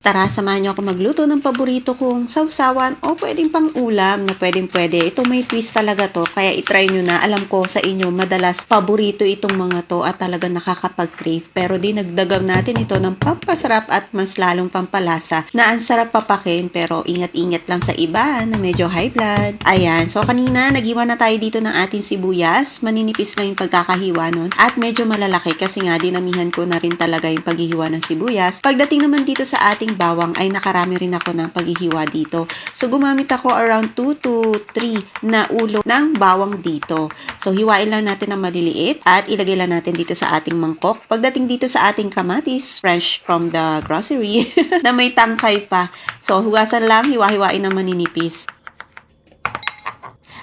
Tara, samahan niyo ako magluto ng paborito kong sausawan o pwedeng pang ulam na pwedeng pwede. Ito may twist talaga to, kaya itry nyo na. Alam ko sa inyo, madalas paborito itong mga to at talaga nakakapag-crave. Pero di nagdagam natin ito ng pampasarap at mas lalong pampalasa na ang sarap papakin pero ingat-ingat lang sa iba na medyo high blood. Ayan, so kanina naghiwa na tayo dito ng ating sibuyas. Maninipis lang yung pagkakahiwa nun at medyo malalaki kasi nga dinamihan ko na rin talaga yung paghihiwa ng sibuyas. Pagdating naman dito sa ating bawang ay nakarami rin ako ng paghihiwa dito. So gumamit ako around 2 to 3 na ulo ng bawang dito. So hiwain lang natin ng maliliit at ilagay lang natin dito sa ating mangkok. Pagdating dito sa ating kamatis, fresh from the grocery, na may tangkay pa. So hugasan lang, hiwa-hiwain ng maninipis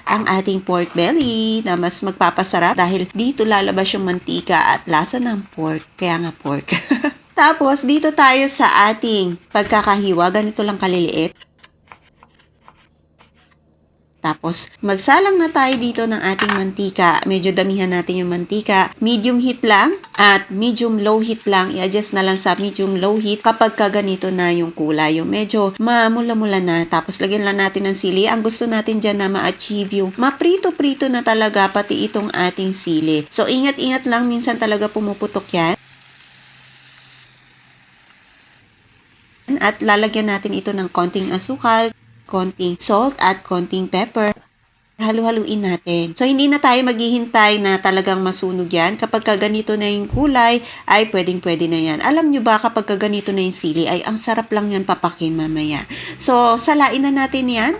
ang ating pork belly na mas magpapasarap dahil dito lalabas yung mantika at lasa ng pork. Kaya nga pork. Tapos, dito tayo sa ating pagkakahiwa. Ganito lang kaliliit. Tapos, magsalang na tayo dito ng ating mantika. Medyo damihan natin yung mantika. Medium heat lang at medium low heat lang. I-adjust na lang sa medium low heat kapag ka ganito na yung kulay. Yung medyo mamula-mula na. Tapos, lagyan lang natin ng sili. Ang gusto natin dyan na ma-achieve yung maprito-prito na talaga pati itong ating sili. So, ingat-ingat lang. Minsan talaga pumuputok yan. At lalagyan natin ito ng konting asukal, konting salt at konting pepper. Halu-haluin natin. So, hindi na tayo maghihintay na talagang masunog yan. Kapag ka ganito na yung kulay, ay pwedeng-pwede na yan. Alam nyo ba, kapag ka ganito na yung sili, ay ang sarap lang yan papakin mamaya. So, salain na natin yan.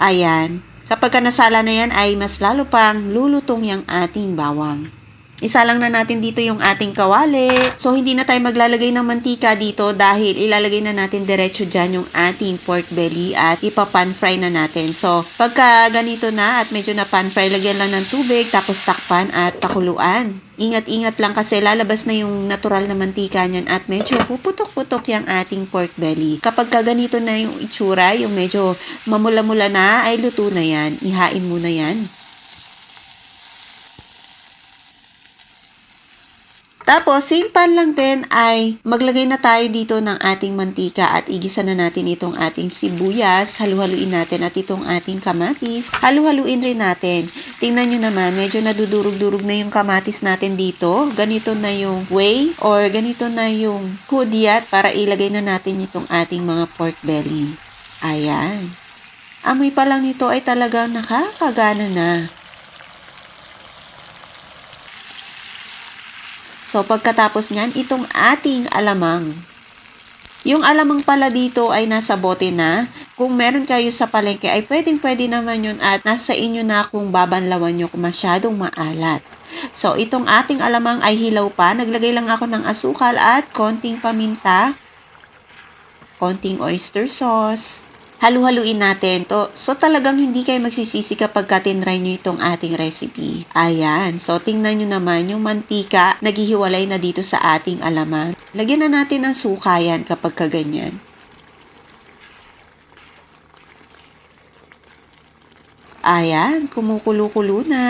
Ayan. Kapag ka nasala na yan, ay mas lalo pang lulutong yung ating bawang. Isa lang na natin dito yung ating kawali. So, hindi na tayo maglalagay ng mantika dito dahil ilalagay na natin diretso dyan yung ating pork belly at ipapan fry na natin. So, pagka ganito na at medyo na pan fry, lagyan lang ng tubig, tapos takpan at pakuluan. Ingat-ingat lang kasi lalabas na yung natural na mantika niyan at medyo puputok-putok yung ating pork belly. Kapag ka ganito na yung itsura, yung medyo mamula-mula na, ay luto na yan. Ihain mo na yan. Tapos, same pan lang din ay maglagay na tayo dito ng ating mantika at igisa na natin itong ating sibuyas. Halu-haluin natin at itong ating kamatis. Halu-haluin rin natin. Tingnan nyo naman, medyo nadudurog-durog na yung kamatis natin dito. Ganito na yung way or ganito na yung kudyat para ilagay na natin itong ating mga pork belly. Ayan. Amoy pa lang nito ay talagang nakakagana na. So, pagkatapos niyan, itong ating alamang. Yung alamang pala dito ay nasa bote na. Kung meron kayo sa palengke ay pwedeng pwede naman yun at nasa inyo na kung babanlawan nyo kung masyadong maalat. So, itong ating alamang ay hilaw pa. Naglagay lang ako ng asukal at konting paminta, konting oyster sauce, halu-haluin natin to. So talagang hindi kayo magsisisi kapag katinry nyo itong ating recipe. Ayan. So tingnan nyo naman yung mantika naghihiwalay na dito sa ating alaman. Lagyan na natin ng suka yan kapag kaganyan. Ayan, kumukulo-kulo na.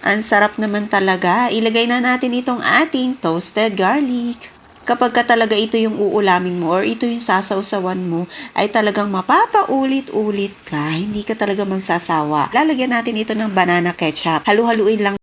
Ang sarap naman talaga. Ilagay na natin itong ating toasted garlic kapag ka talaga ito yung uulamin mo or ito yung sasawsawan mo, ay talagang mapapaulit-ulit ka. Hindi ka talaga magsasawa. Lalagyan natin ito ng banana ketchup. Halu-haluin lang